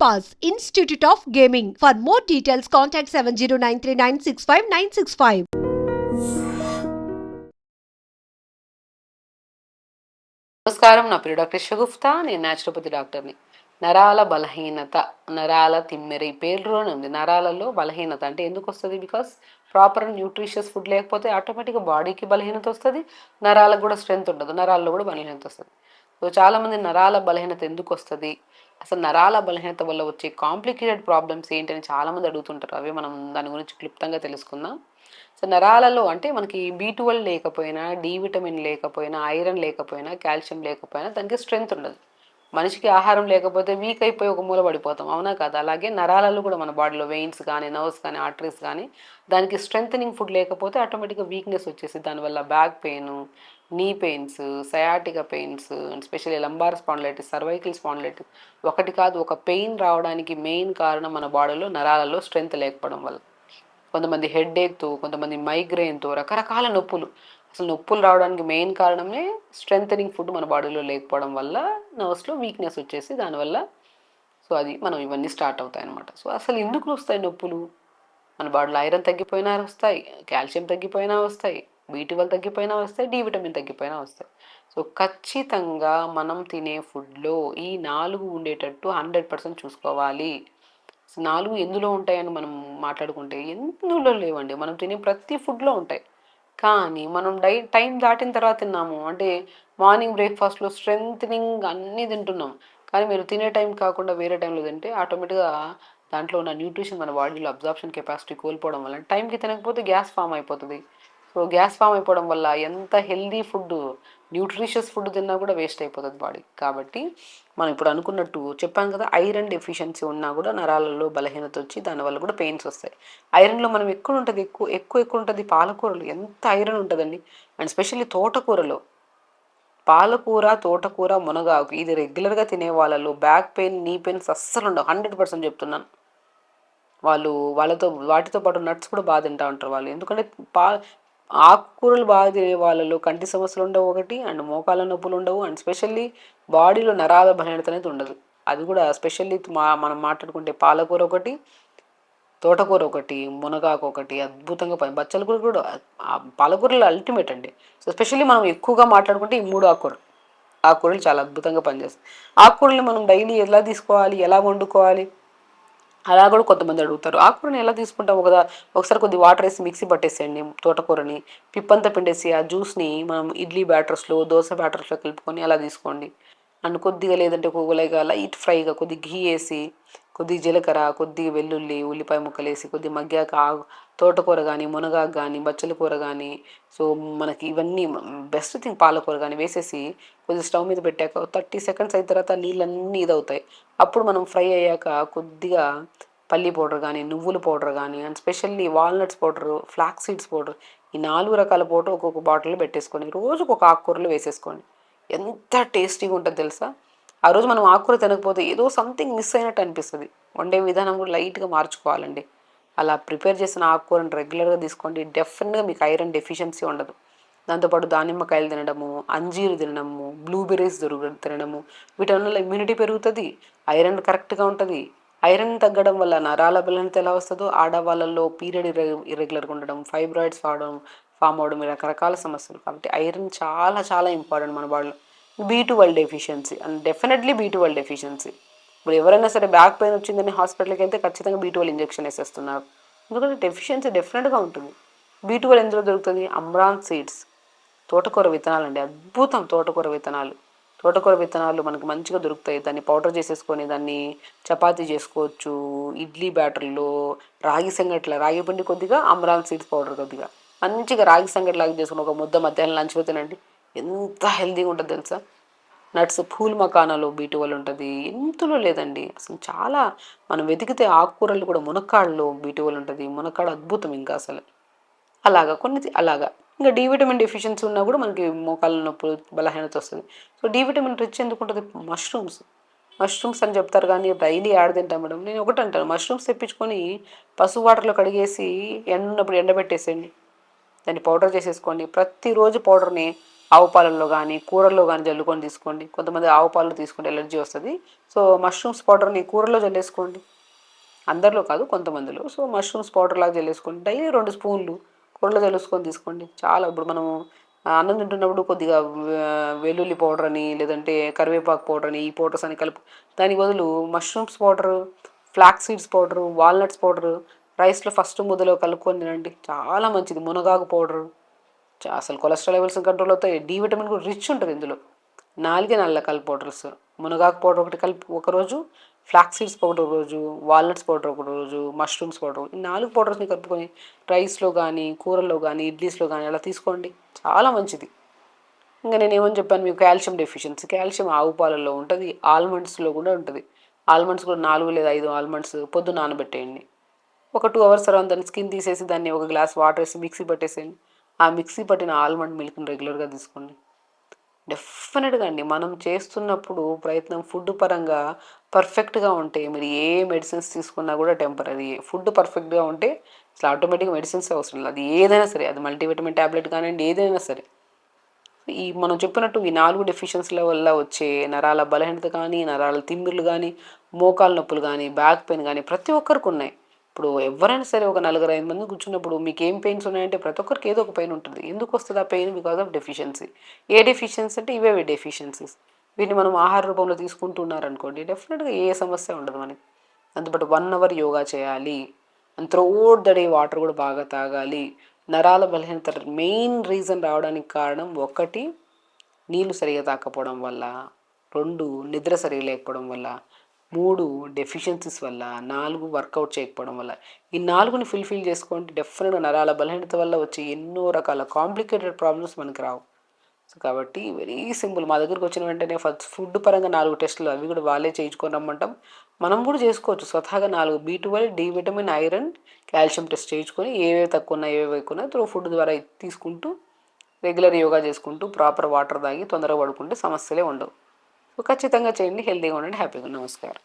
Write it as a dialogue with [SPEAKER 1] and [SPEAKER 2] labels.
[SPEAKER 1] Pass institute of gaming for more details contact seven zero nine three nine six five nine six five
[SPEAKER 2] నమస్కారం నా పేరు doctor Shagufta నేను naturopathy డాక్టర్ని నరాల బలహీనత నరాల తిమ్మెర ఈ పేరులోనే ఉంది నరాలలో బలహీనత అంటే ఎందుకు వస్తుంది? బికాస్ ప్రాపర్ న్యూట్రిషియస్ ఫుడ్ లేకపోతే ఆటోమేటిక్గా బాడీకి బలహీనత వస్తుంది నరాలకు కూడా స్ట్రెంత్ ఉండదు నరాల్లో కూడా బలహీనత వస్తుంది. సో చాలామంది నరాల బలహీనత ఎందుకు వస్తుంది అసలు నరాల బలహీనత వల్ల వచ్చే కాంప్లికేటెడ్ ప్రాబ్లమ్స్ ఏంటని చాలామంది అడుగుతుంటారు. అవి మనం దాని గురించి క్లుప్తంగా తెలుసుకుందాం. సో నరాలలో అంటే మనకి బీ ట్వెల్వ్ లేకపోయినా డి విటమిన్ లేకపోయినా ఐరన్ లేకపోయినా కాల్షియం లేకపోయినా దానికి స్ట్రెంగ్త్ ఉండదు. మనిషికి ఆహారం లేకపోతే వీక్ అయిపోయి ఒక మూల పడిపోతాం. అవునా కదా? అలాగే నరాలలో కూడా మన బాడీలో వెయిన్స్ కానీ నర్వ్స్ కానీ ఆర్టరీస్ కానీ దానికి స్ట్రెంగ్ ఫుడ్ లేకపోతే ఆటోమేటిక్గా వీక్నెస్ వచ్చేసి దానివల్ల back pain knee pains sciatica pains and specially lumbar spondylitis cervical spondylitis ఒకటి కాదు ఒక పెయిన్ రావడానికి మెయిన్ కారణం మన బాడీలో నరాలలో స్ట్రెంగ్త్ లేకపోవడం వల్ల. కొంతమంది హెడ్ ఏక్తో కొంతమంది మైగ్రెయిన్తో రకరకాల నొప్పులు. అసలు నొప్పులు రావడానికి మెయిన్ కారణమే స్ట్రెంగ్ ఫుడ్ మన బాడీలో లేకపోవడం వల్ల నర్వ్స్లో వీక్నెస్ వచ్చేసి దానివల్ల. సో అది మనం ఇవన్నీ స్టార్ట్ అవుతాయి అనమాట సో అసలు ఎందుకు వస్తాయి నొప్పులు? మన బాడీలో ఐరన్ తగ్గిపోయినా వస్తాయి కాల్షియం తగ్గిపోయినా వస్తాయి. బీటీవల్ తగ్గిపోయినా వస్తాయి డి విటమిన్ తగ్గిపోయినా వస్తాయి. సో ఖచ్చితంగా మనం తినే ఫుడ్లో ఈ నాలుగు ఉండేటట్టు హండ్రెడ్ పర్సెంట్ చూసుకోవాలి. నాలుగు ఎందులో ఉంటాయని మనం మాట్లాడుకుంటే ఎందులో లేవండి. మనం తినే ప్రతి ఫుడ్లో ఉంటాయి. కానీ మనం డై టైం దాటిన తర్వాత తిన్నాము అంటే మార్నింగ్ బ్రేక్ఫాస్ట్లో స్ట్రెంగ్ అన్నీ తింటున్నాం. కానీ మీరు తినే టైం కాకుండా వేరే టైంలో తింటే ఆటోమేటిక్గా దాంట్లో ఉన్న న్యూట్రిషన్ మన బాడీలో అబ్జార్ప్షన్ కెపాసిటీ కోల్పోవడం వల్ల టైంకి తినకపోతే గ్యాస్ ఫామ్ అయిపోతుంది. సో గ్యాస్ ఫామ్ అయిపోవడం వల్ల ఎంత హెల్దీ ఫుడ్ న్యూట్రిషియస్ ఫుడ్ తిన్నా కూడా వేస్ట్ అయిపోతుంది బాడీ. కాబట్టి మనం ఇప్పుడు అనుకున్నట్టు చెప్పాం కదా ఐరన్ డెఫిషియన్సీ ఉన్నా కూడా నరాలలో బలహీనత వచ్చి దానివల్ల కూడా పెయిన్స్ వస్తాయి. ఐరన్లో మనం ఎక్కువ ఉంటుంది ఎక్కువ ఎక్కువ ఎక్కువ ఉంటుంది పాలకూరలు. ఎంత ఐరన్ ఉంటుందండి? అండ్ స్పెషల్లీ తోటకూరలో. పాలకూర తోటకూర మునగాకు ఇది రెగ్యులర్గా తినే వాళ్ళలో బ్యాక్ పెయిన్ నీ పెయిన్స్ అస్సలు ఉండవు. హండ్రెడ్ పర్సెంట్ చెప్తున్నాను. వాళ్ళు వాళ్ళతో వాటితో పాటు నట్స్ కూడా బాగా తింటూ ఉంటారు వాళ్ళు. ఎందుకంటే పా ఆకుకూరలు బాగా తినే వాళ్ళలో కంటి సమస్యలు ఉండవు ఒకటి అండ్ మోకాల నొప్పులు ఉండవు అండ్ స్పెషల్లీ బాడీలో నరాల బలహీనత అనేది ఉండదు. అది కూడా స్పెషల్లీ మా మనం మాట్లాడుకుంటే పాలకూర ఒకటి తోటకూర ఒకటి మునగాకు ఒకటి అద్భుతంగా పని. బచ్చల కూర కూడా పాలకూరలు అల్టిమేట్ అండి. సో స్పెషల్లీ మనం ఎక్కువగా మాట్లాడుకుంటే ఈ మూడు ఆకుకూరలు. ఆకుకూరలు చాలా అద్భుతంగా పనిచేస్తాయి. ఆకుకూరలు మనం డైలీ ఎలా తీసుకోవాలి ఎలా వండుకోవాలి? అలా కూడా కొంతమంది అడుగుతారు. ఆకుకూరని ఎలా తీసుకుంటాం? ఒకదా ఒకసారి కొద్ది వాటర్ వేసి మిక్సీ పట్టేసేయండి తోటకూరని. పిప్పంతా పిండేసి ఆ జ్యూస్ని మనం ఇడ్లీ బ్యాటర్స్లో దోశ బ్యాటర్స్లో కలుపుకొని అలా తీసుకోండి. అండ్ కొద్దిగా లేదంటే కొవ్వులైగా లైట్ ఫ్రైగా కొద్ది ఘీ వేసి కొద్ది జీలకర్ర కొద్దిగా వెల్లుల్లి ఉల్లిపాయ ముక్కలేసి కొద్ది మగ్గాక తోటకూర కానీ మునగాకు కానీ బచ్చల కూర కానీ సో మనకి ఇవన్నీ బెస్ట్ థింగ్ పాలకూర కానీ వేసేసి కొద్ది స్టవ్ మీద పెట్టాక థర్టీ సెకండ్స్ అయిన తర్వాత నీళ్ళన్నీ ఇదవుతాయి. అప్పుడు మనం ఫ్రై అయ్యాక కొద్దిగా పల్లి పౌడర్ కానీ నువ్వుల పౌడర్ కానీ and specially walnuts powder flax seeds powder ఈ నాలుగు రకాల పౌడర్ ఒక్కొక్క బాటిల్లో పెట్టేసుకోండి. రోజుకు ఒక ఆకుకూరలు వేసేసుకోండి. ఎంత టేస్టీగా ఉంటుంది తెలుసా? ఆ రోజు మనం ఆకుకూర తినకపోతే ఏదో సంథింగ్ మిస్ అయినట్టు అనిపిస్తుంది. వండే విధానం కూడా లైట్గా మార్చుకోవాలండి. అలా ప్రిపేర్ చేసిన ఆకుకూరని రెగ్యులర్గా తీసుకోండి. డెఫినెట్గా మీకు ఐరన్ డెఫిషియన్సీ ఉండదు. దాంతోపాటు దానిమ్మకాయలు తినడము అంజీరు తినడము బ్లూబెర్రీస్ దొరుకు తినడము. వీటి వల్ల ఇమ్యూనిటీ పెరుగుతుంది ఐరన్ కరెక్ట్గా ఉంటుంది. ఐరన్ తగ్గడం వల్ల నరాల బలహీనత ఎలా వస్తుందో ఆడవాళ్ళల్లో పీరియడ్ ఇర్రెగ్యులర్గా ఉండడం ఫైబ్రాయిడ్స్ వాడడం ఫామ్ అవడం రకరకాల సమస్యలు. కాబట్టి ఐరన్ చాలా చాలా ఇంపార్టెంట్ మన బాడీలో. B twelve deficiency and definitely B twelve deficiency ఇప్పుడు ఎవరైనా సరే బ్యాక్ పెయిన్ వచ్చిందని హాస్పిటల్కి వెళ్తే ఖచ్చితంగా బీ ట్వెల్వ్ ఇంజెక్షన్ వేసేస్తున్నారు. ఎందుకంటే డెఫిషియన్సీ డెఫినెట్గా ఉంటుంది. బీ ట్వెల్వ్ ఎందులో దొరుకుతుంది? అమ్రాన్ సీడ్స్ తోటకూర విత్తనాలు అండి అద్భుతం తోటకూర విత్తనాలు. తోటకూర విత్తనాలు మనకు మంచిగా దొరుకుతాయి. దాన్ని పౌడర్ చేసేసుకొని దాన్ని చపాతీ చేసుకోవచ్చు. ఇడ్లీ బ్యాటర్లో రాగి సంగట్ల రాగి పిండి కొద్దిగా అమ్రాన్ సీడ్స్ పౌడర్ కొద్దిగా. మంచిగా రాగి సంగటి లాగా చేసుకుని ఒక ముద్ద మధ్యాహ్నం లంచ్లో తినండి. ఎంత హెల్దీగా ఉంటుంది తెలుసా? నట్స్ పూల్ మకానాలో బీటువల్ ఉంటుంది. ఎంతలో లేదండి. అసలు చాలా మనం వెతికితే ఆకుకూరలు కూడా మునక్కాడలో బీటువల్ ఉంటుంది. మునక్కాడ అద్భుతం ఇంకా అసలు. అలాగా కొన్ని అలాగా. ఇంకా డి విటమిన్ డెఫిషియన్సీ ఉన్నా కూడా మనకి మోకాళ్ళ నొప్పులు బలహీనత వస్తుంది. సో డి విటమిన్ రిచ్ ఎందుకు ఉంటుంది? మష్రూమ్స్. మష్రూమ్స్ అని చెప్తారు కానీ డైలీ యాడ్ తింటాం మేడం. నేను ఒకటి అంటాను. మష్రూమ్స్ తెప్పించుకొని పసుపు వాటర్లో కడిగేసి ఎండ ఉన్నప్పుడు ఎండబెట్టేసేయండి. దాన్ని పౌడర్ చేసేసుకోండి. ప్రతిరోజు పౌడర్ని ఆవు పాలల్లో కానీ కూరల్లో కానీ జల్లుకొని తీసుకోండి. కొంతమంది ఆవు పాలు తీసుకుంటే ఎలర్జీ వస్తుంది. సో మష్రూమ్స్ పౌడర్ని కూరలో జల్లేసుకోండి. అందరిలో కాదు కొంతమందిలో. సో మష్రూమ్స్ పౌడర్ లాగా జల్లేసుకోండి. డైలీ రెండు స్పూన్లు కూరలో జల్లుసుకొని తీసుకోండి. చాలా ఇప్పుడు మనము అన్నం తింటున్నప్పుడు కొద్దిగా వెల్లుల్లి పౌడర్ అని లేదంటే కరివేపాకు పౌడర్ అని ఈ పౌడర్స్ అని కలుపు దాని బదులు mushrooms powder flax seeds powder walnuts powder రైస్లో ఫస్ట్ ముద్దలో కలుపుకొని తినండి. చాలా మంచిది. మునగాకు పౌడరు అసలు కొలెస్ట్రాల్ లెవెల్స్ కంట్రోల్ అవుతాయి. డి విటమిన్ కూడా రిచ్ ఉంటుంది ఇందులో. నాలుగే నల్ల కలిపి పౌడర్స్. మునగాకు పౌడర్ ఒకటి కలిపి ఒకరోజు ఫ్లాక్స్ సీడ్స్ పౌడర్ ఒక రోజు వాల్నట్స్ పౌడర్ ఒక రోజు మష్రూమ్స్ పౌడర్ ఈ నాలుగు పౌడర్స్ని కలుపుకొని రైస్లో కానీ కూరల్లో కానీ ఇడ్లీస్లో కానీ అలా తీసుకోండి. చాలా మంచిది. ఇంకా నేను ఏమని చెప్పాను మీకు? Calcium deficiency. కాల్షియం ఆవు పాలల్లో ఉంటుంది ఆల్మండ్స్లో కూడా ఉంటుంది. ఆల్మండ్స్ కూడా నాలుగు లేదా ఐదు ఆల్మండ్స్ పొద్దు నానబెట్టేయండి. ఒక టూ అవర్స్ తర్వాత దాన్ని స్కిన్ తీసేసి దాన్ని ఒక గ్లాస్ వాటర్ వేసి మిక్సీ పట్టేసేయండి. ఆ మిక్సీ పట్టిన ఆల్మండ్ మిల్క్ని రెగ్యులర్గా తీసుకోండి. డెఫినెట్గా అండి. మనం చేస్తున్నప్పుడు ప్రయత్నం ఫుడ్ పరంగా పర్ఫెక్ట్గా ఉంటే మీరు ఏ మెడిసిన్స్ తీసుకున్నా కూడా టెంపరీ ఫుడ్ పర్ఫెక్ట్గా ఉంటే అసలు ఆటోమేటిక్గా మెడిసిన్స్ అవసరం లేదు. అది ఏదైనా సరే అది మల్టీవిటమిన్ ట్యాబ్లెట్ కానివ్వండి ఏదైనా సరే. ఈ మనం చెప్పినట్టు ఈ నాలుగు డెఫిషియన్సీల వల్ల వచ్చే నరాల బలహీనత కానీ నరాల తిమ్మిర్లు కానీ మోకాలు నొప్పులు కానీ బ్యాక్ పెయిన్ కానీ ప్రతి ఒక్కరికి ఉన్నాయి. ఇప్పుడు ఎవరైనా సరే ఒక నలుగురు ఐదు మంది కూర్చున్నప్పుడు మీకు ఏం పెయిన్స్ ఉన్నాయంటే ప్రతి ఒక్కరికి ఏదో ఒక పెయిన్ ఉంటుంది. ఎందుకు వస్తుంది ఆ పెయిన్? బికాస్ ఆఫ్ డెఫిషియన్సీ ఏ డెఫిషియన్సీ అంటే ఇవే డెఫిషియన్సీస్ వీటిని మనం ఆహార రూపంలో తీసుకుంటున్నారనుకోండి డెఫినెట్గా ఏ సమస్య ఉండదు మనకి. అందుబాటు వన్ అవర్ యోగా చేయాలి అండ్ త్రోట్ ద వాటర్ కూడా బాగా తాగాలి. నరాల బలహీనత మెయిన్ రీజన్ రావడానికి కారణం ఒకటి నీళ్ళు సరిగా తాకపోవడం వల్ల. రెండు నిద్ర సరిగా లేకపోవడం వల్ల. మూడు డెఫిషియన్సీస్ వల్ల నాలుగు వర్కౌట్ చేయకపోవడం వల్ల. ఈ నాలుగుని ఫుల్ఫిల్ చేసుకోండి. డెఫినెట్గా నరాల బలహీనత వల్ల వచ్చే ఎన్నో రకాల కాంప్లికేటెడ్ ప్రాబ్లమ్స్ మనకి రావు. సో కాబట్టి వెరీ సింపుల్ మా దగ్గరకు వచ్చిన వెంటనే ఫస్ట్ ఫుడ్ పరంగా నాలుగు టెస్టులు అవి కూడా వాళ్ళే చేయించుకొని రమ్మంటాం. మనం కూడా చేసుకోవచ్చు. స్వతహాగా నాలుగు B twelve D vitamin iron calcium test చేయించుకొని ఏవేవి తక్కువ ఉన్నాయి ఏవేవి ఎక్కువ ఉన్నాయి త్రో ఫుడ్ ద్వారా తీసుకుంటూ రెగ్యులర్ యోగా చేసుకుంటూ ప్రాపర్ వాటర్ తాగి తొందరగా పడుకుంటే సమస్యలే ఉండవు. సో ఖచ్చితంగా చేయండి హెల్తీగా ఉండండి హ్యాపీగా నమస్కారం.